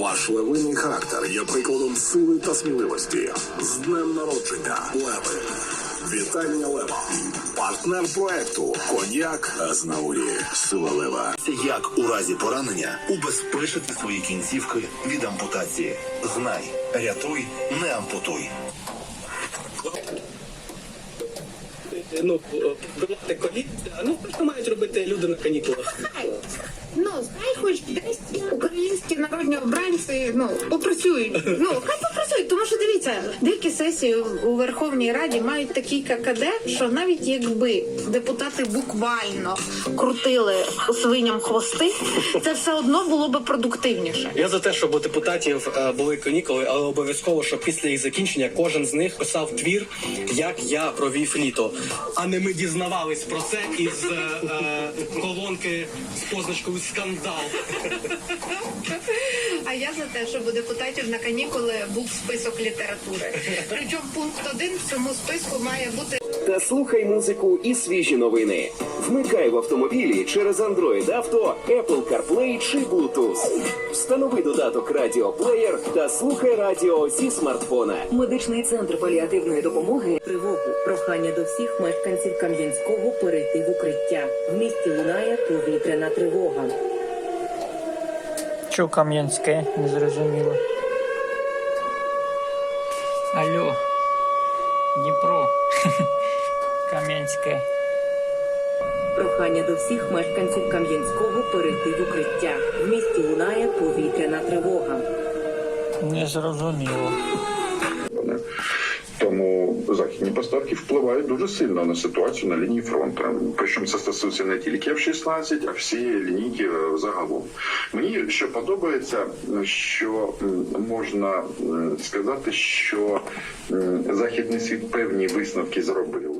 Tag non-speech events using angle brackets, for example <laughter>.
Ваш левиний характер є прикладом сили та сміливості. З днем народження, Леви. Вітання Лева. Партнер проекту Коньяк Азнаурі. Сила Лева. Як у разі поранення убезпечити свої кінцівки від ампутації. Знай, рятуй, не ампутуй. ну, подолати коліття, ну, що мають робити люди на канікулах. Ну, знай, хоч десь українські народні обранці ну попрацюють. Ну хай попрацюють, тому що дивіться, деякі сесії у Верховній Раді мають такий ККД, що навіть якби депутати буквально крутили свиням хвости, це все одно було би продуктивніше. Я за те, щоб у депутатів е, були канікули, але обов'язково, щоб після їх закінчення кожен з них писав твір, як я провів літо. А не ми дізнавались про це із е, е, колонки з позначкою скандал. <laughs> А я за те, щоб у депутатів на канікули був список літератури. Причому пункт один в цьому списку має бути Та слухай музику і свіжі новини. Вмикай в автомобілі через Android Auto, Apple CarPlay чи Bluetooth. Встанови додаток Радіоплеєр та слухай радіо зі смартфона. Медичний центр паліативної допомоги тривогу. Прохання до всіх мешканців Кам'янського перейти в укриття. В місті лунає повітряна тривога. Що Кам'янське? Не зрозуміло. Алло. Дніпро. <laughs> Кам'янське. Прохання до всіх мешканців Кам'янського перейти в укриття. В місті лунає повітряна тривога. Не зрозуміло. Тому західні поставки впливають дуже сильно на ситуацію на лінії фронту. Причому це стосується не тільки F-16, а всі лінійки е, загалом. Мені ще подобається, що можна сказати, що західний світ певні висновки зробив.